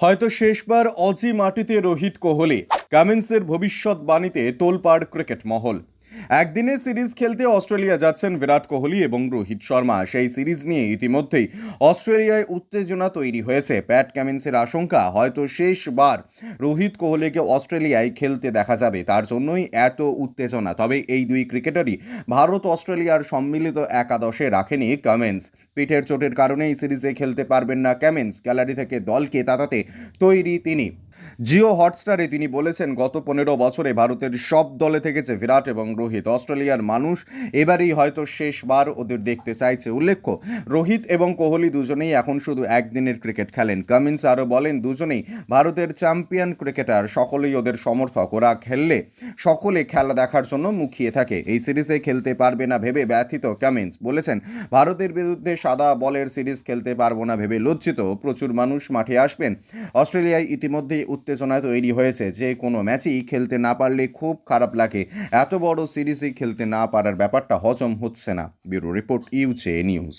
হয়তো শেষবার অজি মাটিতে রোহিত কোহলি কামিন্সের ভবিষ্যৎ বাণীতে তোলপাড় ক্রিকেট মহল। একদিনে সিরিজ খেলতে অস্ট্রেলিয়া যাচ্ছেন বিরাট কোহলি এবং রোহিত শর্মা। সেই সিরিজ নিয়ে ইতিমধ্যেই অস্ট্রেলিয়ায় উত্তেজনা তৈরি হয়েছে। প্যাট কামিন্সের আশঙ্কা, হয়তো শেষবার রোহিত কোহলিকে অস্ট্রেলিয়ায় খেলতে দেখা যাবে। তার জন্যই এত উত্তেজনা। তবে এই দুই ক্রিকেটারই ভারত অস্ট্রেলিয়ার সম্মিলিত একাদশে রাখেনি কামিন্স। পিঠের চোটের কারণে এই সিরিজে খেলতে পারবেন না ক্যামিন্স গ্যালারি থেকে দলকে তাতাতে তৈরি তিনি। জিও হটস্টারে তিনি বলেছেন, গত পনেরো বছরে ভারতের সব দলে থেকেছে বিরাট এবং রোহিত। অস্ট্রেলিয়ার মানুষ এবারেই হয়তো শেষবার ওদের দেখতে চাইছে। উল্লেখ্য, রোহিত এবং কোহলি দুজনেই এখন শুধু একদিনের ক্রিকেট খেলেন। কামিন্স আরও বলেন, দুজনেই ভারতের চ্যাম্পিয়ন ক্রিকেটার। সকলেই ওদের সমর্থক। ওরা খেললে সকলে খেলা দেখার জন্য মুখিয়ে থাকে। এই সিরিজে খেলতে পারবে না ভেবে ব্যথিত কামিন্স। বলেছেন, ভারতের বিরুদ্ধে সাদা বলের সিরিজ খেলতে পারব না ভেবে লজ্জিত। প্রচুর মানুষ মাঠে আসবেন। অস্ট্রেলিয়ায় ইতিমধ্যেই উত্তেজনা তৈরি হয়েছে যে কোনো ম্যাচই খেলতে না পারলে খুব খারাপ লাগে। এত বড় সিরিজই খেলতে না পারার ব্যাপারটা হজম হচ্ছে না। ব্যুরো রিপোর্ট ইউচে নিউজ।